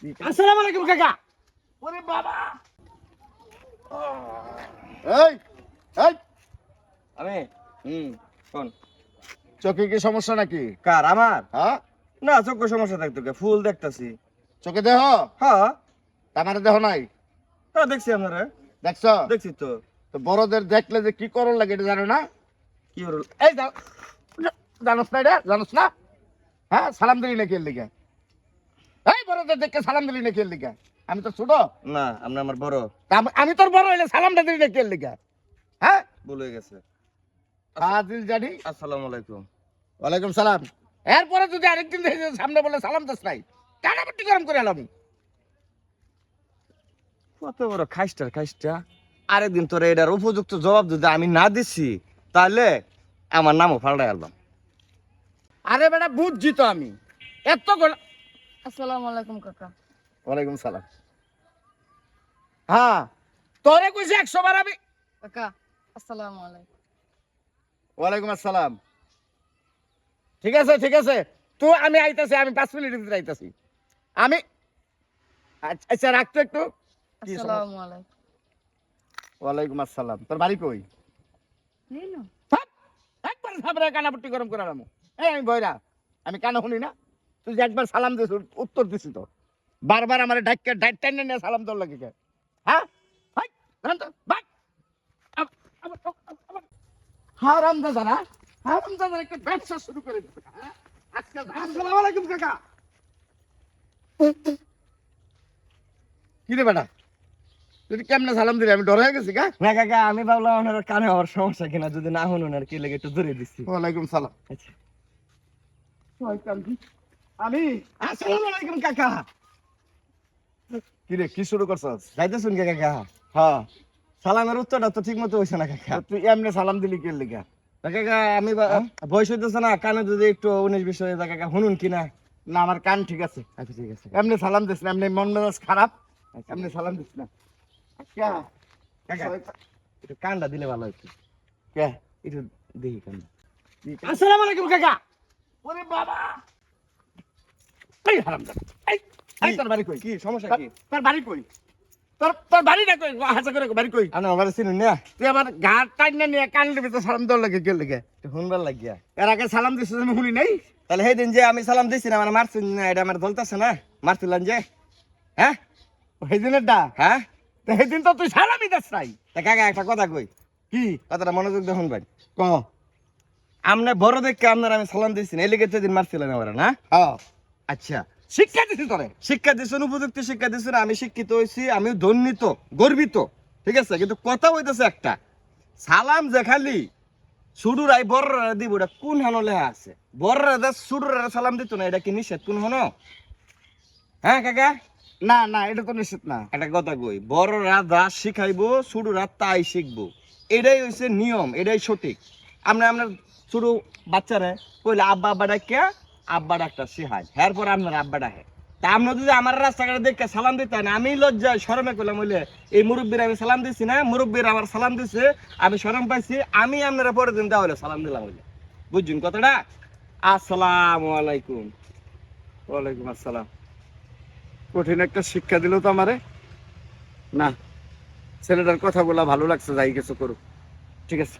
আসসালামু আলাইকুম কাকা। ওরে বাবা। এই এই। আমি হুম কোন চোখে কি সমস্যা নাকি? কার আমার? হ্যাঁ? না চোখ সমস্যা থাকতো কে? ফুল দেখতাছি। চোখে দেহ? হ্যাঁ। তামার দেহ নাই? হ্যাঁ দেখছি আপনারা দেখছ? দেখছি তো। তো বড়দের দেখলে যে কি করণ লাগে এটা জানো না? কি হলো এই জানোস না এটা? জানোস না? হ্যাঁ সালাম দিলি নাকি এর লিগা? বড়দের দেখে সালাম দিলি নাকি এর লিগা? আমি তো ছোট। না আপনি আমার বড়। আমি- আমি তোর বড় হইলে সালামটা দিলি এর লিগা? হ্যাঁ? হয়ে গেছে। আদিল জানি। আসসালামু আলাইকুম। ওয়ালাইকুম সালাম। এরপরে যদি আরেকদিন দেখি সামনে বলে সালাম দাস নাই কানাপট্টি গরম করে এলাম। কত বড় খাইস্টার খাইস্টা আরেকদিন তোর এটার উপযুক্ত জবাব যদি আমি না দিছি তাহলে আমার নামও ফাল্টাই আলবাম আরে বেটা বুঝছি তো আমি। এত আসসালামু আলাইকুম কাকা। ওয়ালাইকুম সালাম। হ্যাঁ তোরে কইছি একশো বার আমি। কাকা আসসালামু আলাইকুম। ওয়ালাইকুম আসসালাম। ঠিক আছে ঠিক আছে। তো আমি আইতাছি আমি পাঁচ মিনিটের ভিতরে আইতাছি। আমি আচ্ছা, আচ্ছা রাখতো একটু? আসসালামু আলাইকুম। ওয়ালাইকুম আসসালাম। তোর বাড়ি কই? একবার সাবরে কানাপট্টি গরম করে আলাম এই আমি বইরা আমি কানে শুনি না। তুই যে একবার সালাম দিস উত্তর দিছি তো। বারবার আমার ডাইট টাইনে নিয়ে সালাম তোর লাগে হ্যাঁ। হারাম দাদা। না হারাম দাদা একটা ব্যবসা শুরু করে দিতে। হ্যাঁ? আজকে আসসালামু আলাইকুম কাকা। কি রে বেটা? তুই কেমনে সালাম দিলি আমি ডর হয়ে গেছি কা? না কাকা আমি ভাবলাম আপনার কানে হওয়ার সমস্যা কিনা যদি না শুনুন আর কি লেগে একটু জোরে দিচ্ছি। ওয়ালাইকুম সালাম। আচ্ছা। আমি? আসসালামু আলাইকুম কাকা। কি রে কি শুরু করছস? যাইতেছুন কে কাকা। হ্যাঁ সালামের উত্তরটা তো ঠিক মতো হয়েছে না কাকা। তুই এমনি সালাম দিলি কে লিগা? কাকা আমি বয়স হইতেছে না কানে যদি একটু উনিশ বিশ হয়ে যায় কাকা শুনুন কিনা? না আমার কান ঠিক আছে। আচ্ছা ঠিক আছে। এমনি সালাম দিস না এমনি মন মেজাজ খারাপ এমনি সালাম দিস না। আচ্ছা। কাকা একটু কানটা দিলে ভালো হইতো। কে? একটু দেখি কানটা। আসসালামু আলাইকুম কাকা। ওরে বাবা! এই হারাম এই এই তোর বাড়ি কই? কি সমস্যা কি? তোর- তোর বাড়ি কই? তোর তোর বাড়িটা কই? হাসা করে বাড়ি কই? আপনি আমার চিনুন না। তুই আমার ঘাট টাইন না নিয়ে কান দিবি সালাম দেওয়ার লাগে কে লিগে? শুনবার লাগিয়া। এর আগে সালাম দিছিস আমি শুনি নাই। তাহলে সেই দিন যে আমি সালাম দিছি না আমার মারছেন না এটা আমার ধলতেছে না? মারছিলেন যে। হ্যাঁ? ওই দিনেরটা হ্যাঁ? তো সেদিন তো তুই সালামই দিস নাই। তা কাকা একটা কথা কই? কি? কথাটা মনোযোগ দেখুন ভাই ক? আমনে বড় দেখে আপনার আমি সালাম দিছি না এই লেগে দিন মারছিলেন আমার না? হ্যাঁ আচ্ছা। শিক্ষা দিছি তোরে। শিক্ষা দিচ্ছেন উপযুক্ত শিক্ষা দিচ্ছেন আমি শিক্ষিত হয়েছি আমি দণ্ডিত গর্বিত। ঠিক আছে? কিন্তু কথা হইতেছে একটা। সালাম যে খালি সুডুরাই বড়রা দিব এটা কোন হানো আছে? বড়রা সুডুরা সালাম দিত না এটা কি নিষেধ? কোন হনো? হ্যাঁ কাকা? না না এটা তো নিশ্চিত না। একটা কথা কই বড়রা যা শিখাইবো ছোটরা তাই শিখব। এটাই হচ্ছে নিয়ম এটাই সঠিক। আমরা আমরা ছোট বাচ্চারা কইলে আব্বা আব্বা ডাকিয়া আব্বা ডাক্তার শিখায় এরপর আপনার আব্বা ডাকে তা আমরা যদি আমার রাস্তাঘাটে দেখে সালাম দিতেন আমি লজ্জায় শরমে করলাম, বলে, এই মুরব্বীর আমি সালাম দিছি না, মুরব্বীর আমার সালাম দিছে, আমি শরম পাইছি, আমি আপনারা পরে দিন তাহলে সালাম দিলাম, বলে। বুঝছেন কথাটা? আসসালাম আলাইকুম। ওয়ালাইকুম আসসালাম। কঠিন একটা শিক্ষা দিল তো আমারে। না, ছেলেটার কথা বলা ভালো লাগছে, যাই কিছু করুক। ঠিক আছে।